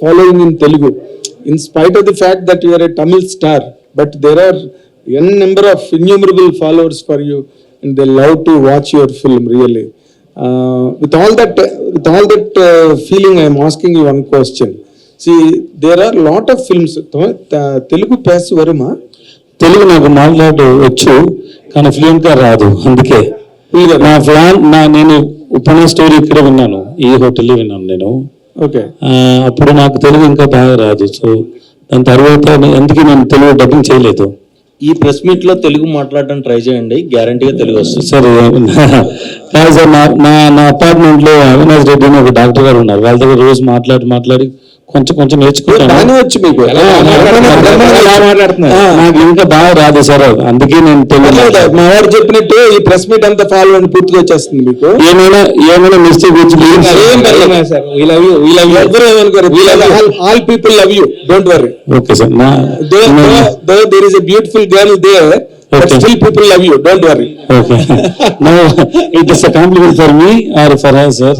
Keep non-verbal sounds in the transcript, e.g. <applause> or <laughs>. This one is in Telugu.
following in Telugu. In spite of the fact that you are a Tamil star, but there are n number of innumerable followers for you, and they love to watch your film really. Uh, with all that, with all that uh, feeling, I am asking you one question. See, there are lot of films. త- తెలుగు ప్యాస్ వరుమా తెలుగు నాకు మాట్లాడు వచ్చు కానీ ఫ్లూయెంట్గా రాదు అందుకే నా ప్లాన్ నా నేను ఉపన స్టోరీ ఇక్కడ విన్నాను ఈ హోటల్లో విన్నాను నేను అప్పుడు నాకు తెలుగు ఇంకా బాగా రాదు. సో దాని తర్వాత అందుకే నేను తెలుగు డబ్బింగ్ చేయలేదు? ఈ ప్రెస్ మీట్లో తెలుగు మాట్లాడడం ట్రై చేయండి. గ్యారంటీగా తెలుగు వస్తుంది. సరే. <laughs> కాదు సార్ నా నా నా అపార్ట్మెంట్లో అవినాష్ రెడ్డి అని ఒక డాక్టర్ గారు ఉన్నారు. వాళ్ళ దగ్గర రోజు మాట్లాడి మాట్లాడి కొంచెం కొంచెం నేర్చుకుంటాను. వచ్చు మీకు. నాకు ఇంకా బాగా రాదు సార్. అందుకే నేను పర్లేదు, మా వాడు చెప్పినట్టు ఈ ప్రెస్ మీట్ అంతా ఫాలో అని పూర్తిగా వచ్చేస్తుంది మీకు. ఏమైనా ఏమైనా mistake love you, love you. All people love you don't worry okay sir though there is a beautiful girl there but Okay. Worry no it is a compliment for me or for her sir